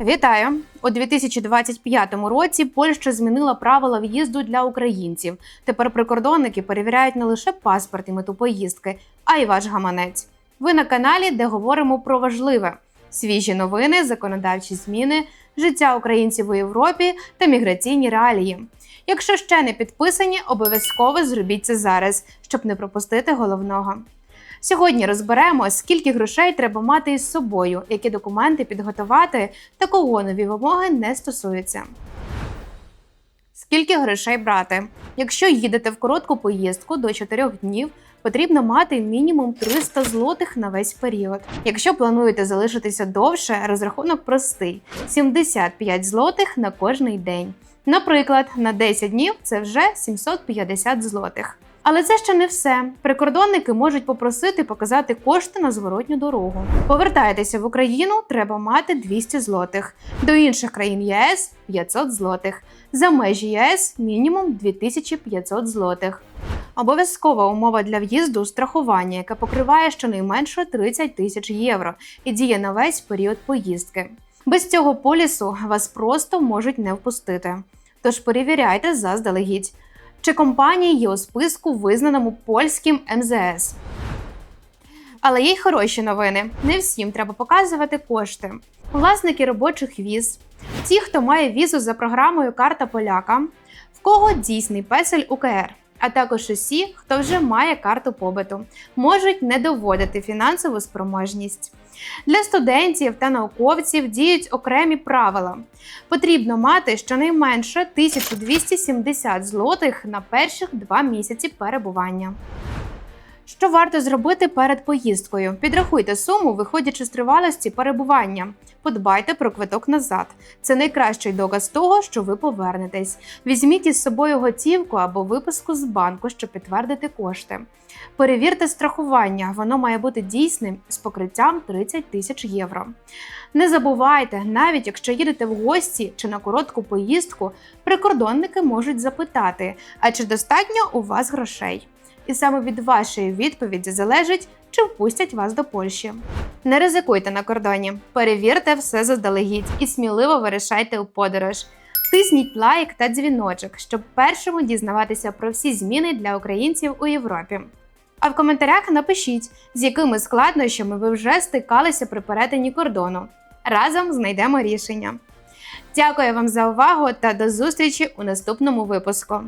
Вітаю у 2025 році. Польща змінила правила в'їзду для українців. Тепер прикордонники перевіряють не лише паспорт і мету поїздки, а й ваш гаманець. Ви на каналі, де говоримо про важливе: свіжі новини, законодавчі зміни, життя українців у Європі та міграційні реалії. Якщо ще не підписані, обов'язково зробіть це зараз, щоб не пропустити головного. Сьогодні розберемо, скільки грошей треба мати із собою, які документи підготувати та кого нові вимоги не стосуються. Скільки грошей брати? Якщо їдете в коротку поїздку до 4 днів, потрібно мати мінімум 300 злотих на весь період. Якщо плануєте залишитися довше, розрахунок простий: 75 злотих на кожний день. Наприклад, на 10 днів це вже 750 злотих. Але це ще не все. Прикордонники можуть попросити показати кошти на зворотню дорогу. Повертаєтеся в Україну, треба мати 200 злотих. До інших країн ЄС 500 злотих. За межі ЄС мінімум 2500 злотих. Обов'язкова умова для в'їзду страхування, яке покриває щонайменше 30 тисяч євро і діє на весь період поїздки. Без цього полісу вас просто можуть не впустити. Тож перевіряйте заздалегідь чи компанія є у списку, визнаному польським МЗС. Але є й хороші новини: не всім треба показувати кошти. Власники робочих віз, ті, хто має візу за програмою Карта Поляка, в кого дійсний песель УКР, а також усі, хто вже має карту побиту, можуть не доводити фінансову спроможність. Для студентів та науковців діють окремі правила. Потрібно мати щонайменше 1270 злотих на перших два місяці перебування. Що варто зробити перед поїздкою? Підрахуйте суму, виходячи з тривалості перебування. Подбайте про квиток назад. Це найкращий доказ того, що ви повернетесь. Візьміть із собою готівку або виписку з банку, щоб підтвердити кошти. Перевірте страхування, воно має бути дійсним з покриттям 30 тисяч євро. Не забувайте, навіть якщо їдете в гості чи на коротку поїздку, прикордонники можуть запитати, а чи достатньо у вас грошей? І саме від вашої відповіді залежить, чи впустять вас до Польщі. Не ризикуйте на кордоні, перевірте все заздалегідь і сміливо вирішайте у подорож. Тисніть лайк та дзвіночок, щоб першому дізнаватися про всі зміни для українців у Європі. А в коментарях напишіть, з якими складнощами ви вже стикалися при перетині кордону. Разом знайдемо рішення. Дякую вам за увагу та до зустрічі у наступному випуску.